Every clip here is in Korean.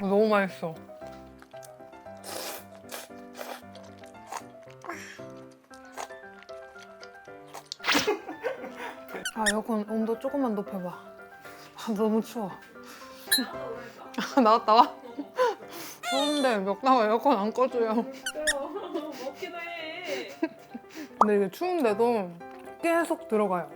너무 맛있어. 아 에어컨 온도 조금만 높여봐. 아, 너무 추워. 아, 나갔다 와. 추운데 먹다가 에어컨 안 꺼줘요. 먹기도 해. 근데 이게 추운데도 계속 들어가요.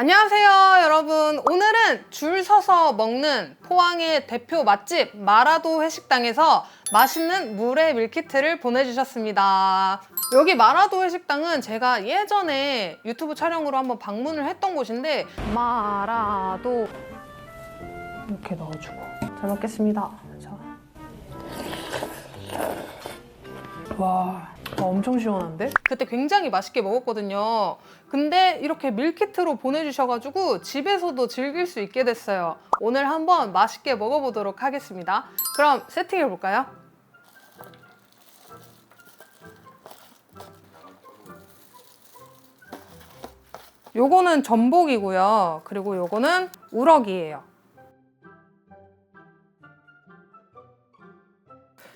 안녕하세요, 여러분. 오늘은 줄 서서 먹는 포항의 대표 맛집 마라도 회식당에서 맛있는 물회 밀키트를 보내주셨습니다. 여기 마라도 회식당은 제가 예전에 유튜브 촬영으로 한번 방문을 했던 곳인데 마라도 이렇게 넣어주고 잘 먹겠습니다. 자. 와, 와, 엄청 시원한데? 그때 굉장히 맛있게 먹었거든요. 근데 이렇게 밀키트로 보내주셔가지고 집에서도 즐길 수 있게 됐어요. 오늘 한번 맛있게 먹어보도록 하겠습니다. 그럼 세팅해볼까요? 요거는 전복이고요. 그리고 요거는 우럭이에요.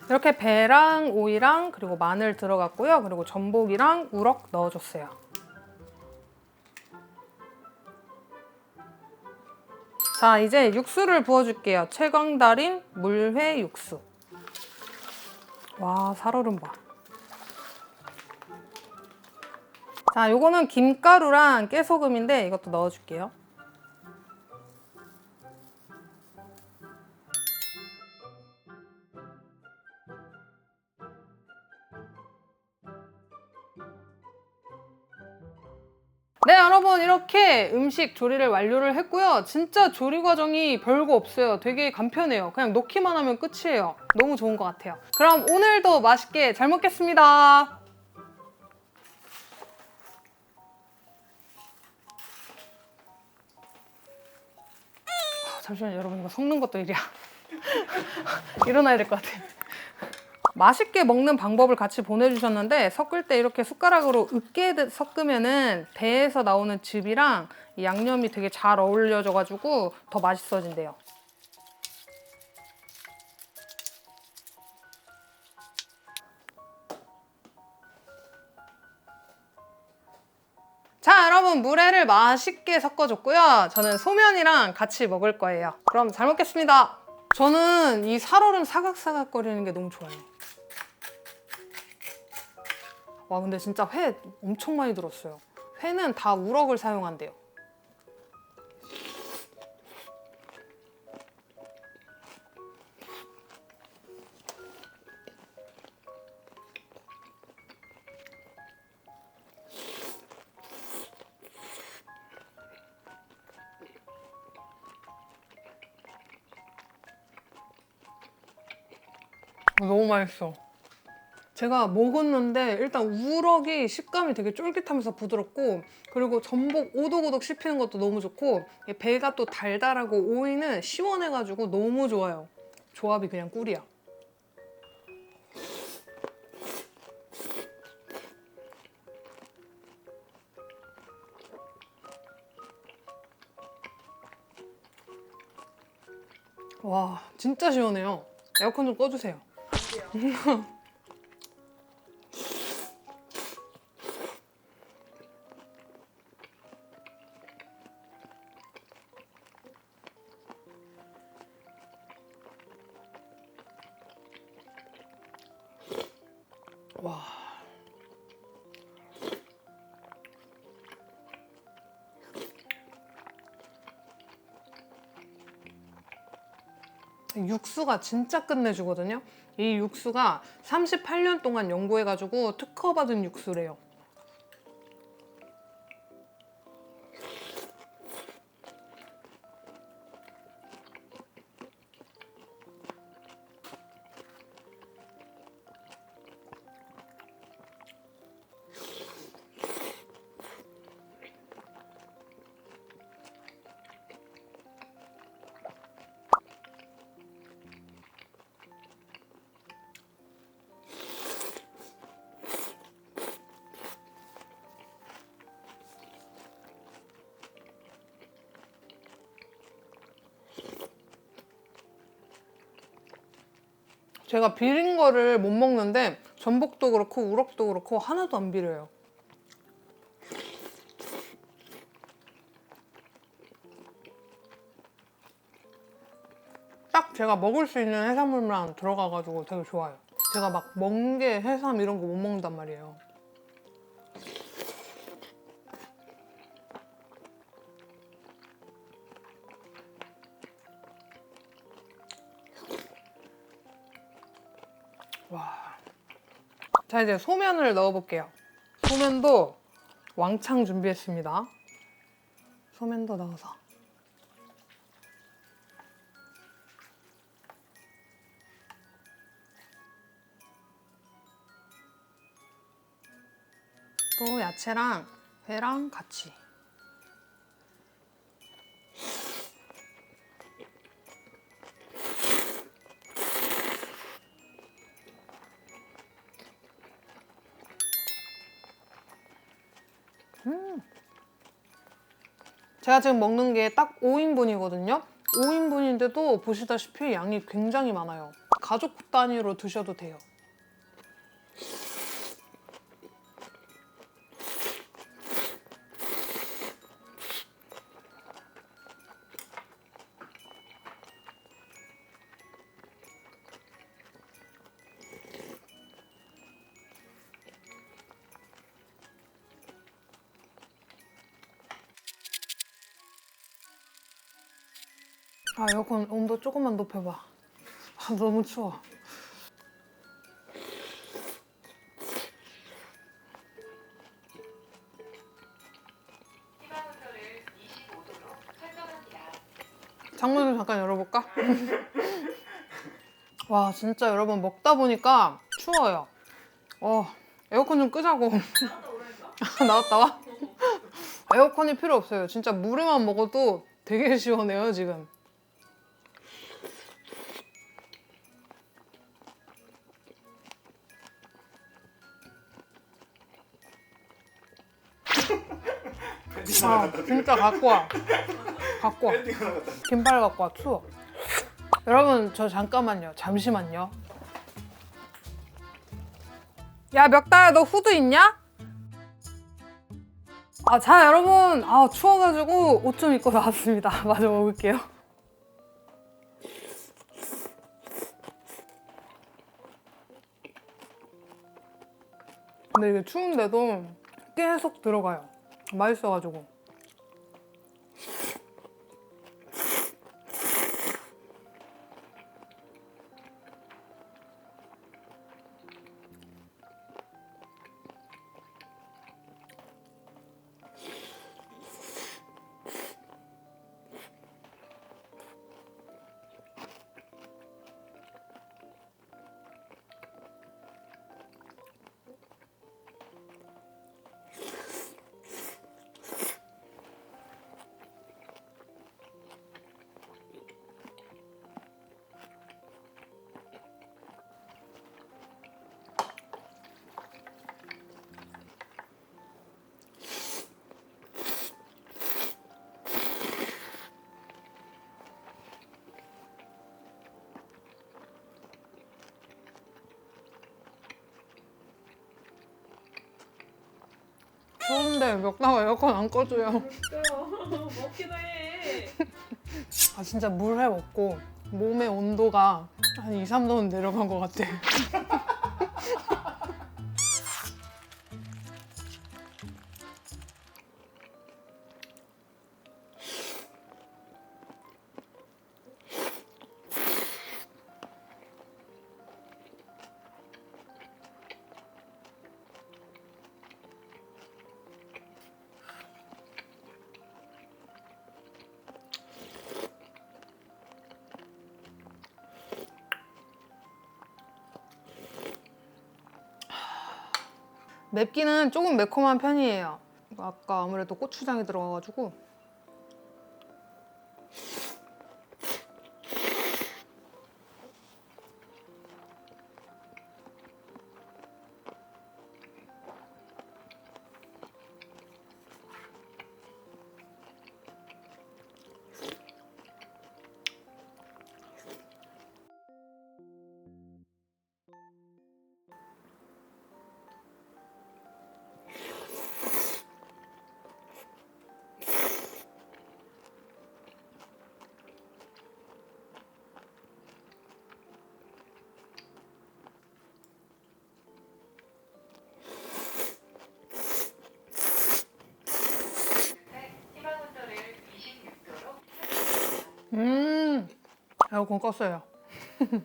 이렇게 배랑 오이랑 그리고 마늘 들어갔고요. 그리고 전복이랑 우럭 넣어줬어요. 자, 이제 육수를 부어줄게요. 최광달인 물회 육수. 와, 살얼음 봐. 자, 요거는 김가루랑 깨소금인데 이것도 넣어줄게요. 네, 여러분 이렇게 음식 조리를 완료를 했고요. 진짜 조리 과정이 별거 없어요. 되게 간편해요. 그냥 넣기만 하면 끝이에요. 너무 좋은 것 같아요. 그럼 오늘도 맛있게 잘 먹겠습니다. 아, 잠시만요, 여러분 이거 섞는 것도 일이야. 일어나야 될 것 같아요. 맛있게 먹는 방법을 같이 보내주셨는데 섞을 때 이렇게 숟가락으로 으깨 섞으면은 배에서 나오는 즙이랑 이 양념이 되게 잘 어울려져가지고 더 맛있어진대요. 자, 여러분 물회를 맛있게 섞어줬고요. 저는 소면이랑 같이 먹을 거예요. 그럼 잘 먹겠습니다. 저는 이 살얼음 사각사각거리는 게 너무 좋아요. 와 근데 진짜 회 엄청 많이 들었어요. 회는 다 우럭을 사용한대요. 너무 맛있어. 제가 먹었는데 일단 우럭이 식감이 되게 쫄깃하면서 부드럽고 그리고 전복 오독오독 씹히는 것도 너무 좋고 이 배가 또 달달하고 오이는 시원해가지고 너무 좋아요. 조합이 그냥 꿀이야. 와 진짜 시원해요. 에어컨 좀 꺼주세요. 육수가 진짜 끝내주거든요. 이 육수가 38년 동안 연구해가지고 특허받은 육수래요. 제가 비린 거를 못 먹는데 전복도 그렇고 우럭도 그렇고 하나도 안 비려요. 딱 제가 먹을 수 있는 해산물만 들어가가지고 되게 좋아요. 제가 막 멍게, 해삼 이런 거 못 먹는단 말이에요. 와. 자, 이제 소면을 넣어볼게요. 소면도 왕창 준비했습니다. 소면도 넣어서. 또 야채랑 회랑 같이. 제가 지금 먹는 게 딱 5인분이거든요. 5인분인데도 보시다시피 양이 굉장히 많아요. 가족 단위로 드셔도 돼요. 아, 에어컨 온도 조금만 높여봐. 아, 너무 추워. 창문 좀 잠깐 열어볼까? 와, 진짜 여러분 먹다 보니까 추워요. 어, 에어컨 좀 끄자고. 나왔다 와? 에어컨이 필요 없어요. 진짜 물에만 먹어도 되게 시원해요, 지금. 아, 진짜 갖고 와. 갖고 와. 긴팔 갖고 와, 추워. 여러분, 저 잠깐만요. 잠시만요. 야, 멱다야, 너 후드 있냐? 아, 자, 여러분. 아, 추워가지고 옷 좀 입고 나왔습니다. 마저 먹을게요. 근데 이게 추운데도 계속 들어가요. 맛있어가지고. 추운데 멱다가 에어컨 안 꺼줘요. 웃겨요. 먹기도 해. 아 진짜 물회 먹고 몸의 온도가 한 2, 3도는 내려간 것 같아. 맵기는 조금 매콤한 편이에요. 아까 아무래도 고추장이 들어가가지고 에어컨 껐어요.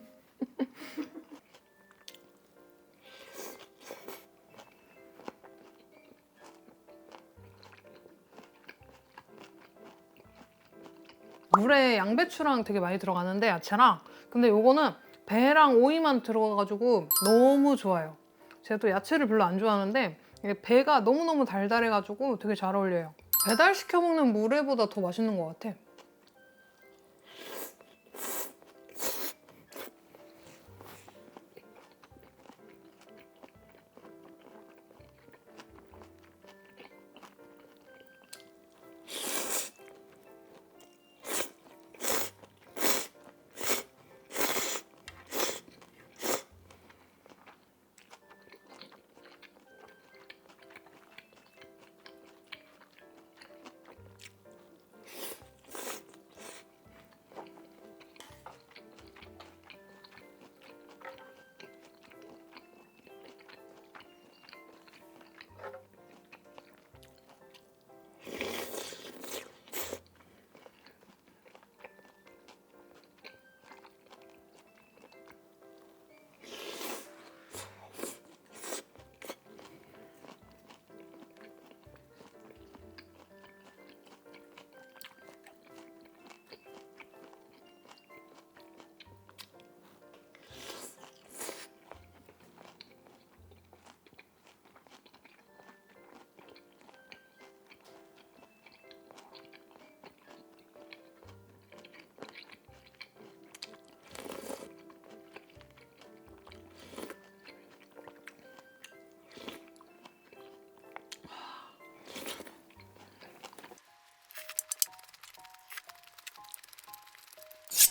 물에 양배추랑 되게 많이 들어가는데 야채랑 근데 요거는 배랑 오이만 들어가가지고 너무 좋아요. 제가 또 야채를 별로 안 좋아하는데 배가 너무너무 달달해가지고 되게 잘 어울려요. 배달 시켜 먹는 물회보다 더 맛있는 것 같아.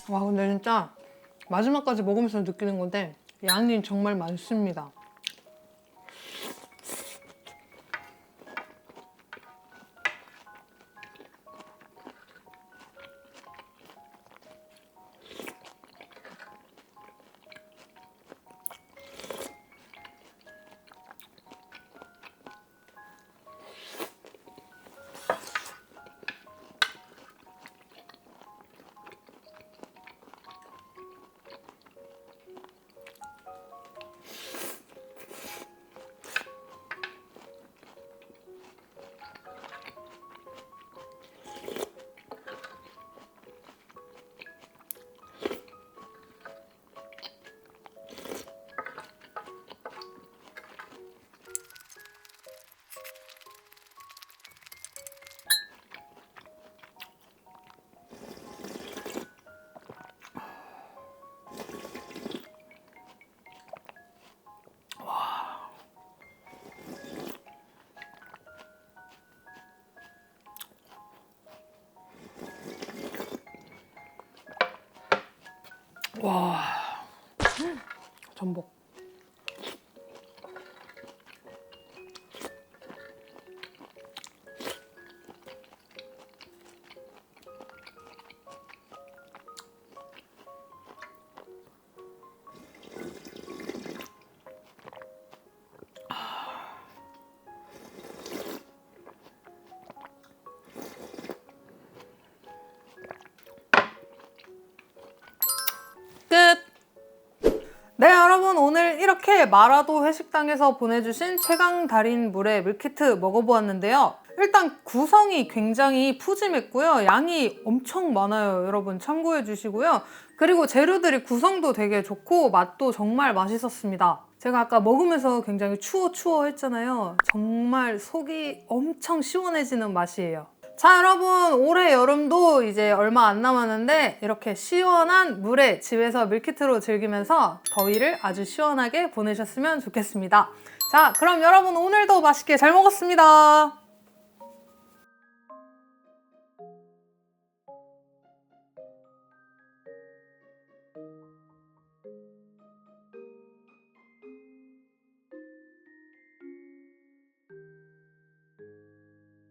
와 근데 진짜 마지막까지 먹으면서 느끼는 건데 양이 정말 많습니다. 와 전복. 네, 여러분 오늘 이렇게 마라도 회식당에서 보내주신 최강 달인 물의 밀키트 먹어보았는데요. 일단 구성이 굉장히 푸짐했고요. 양이 엄청 많아요. 여러분 참고해 주시고요. 그리고 재료들이 구성도 되게 좋고 맛도 정말 맛있었습니다. 제가 아까 먹으면서 굉장히 추워 추워 했잖아요. 정말 속이 엄청 시원해지는 맛이에요. 자 여러분 올해 여름도 이제 얼마 안 남았는데 이렇게 시원한 물에 집에서 밀키트로 즐기면서 더위를 아주 시원하게 보내셨으면 좋겠습니다. 자 그럼 여러분 오늘도 맛있게 잘 먹었습니다.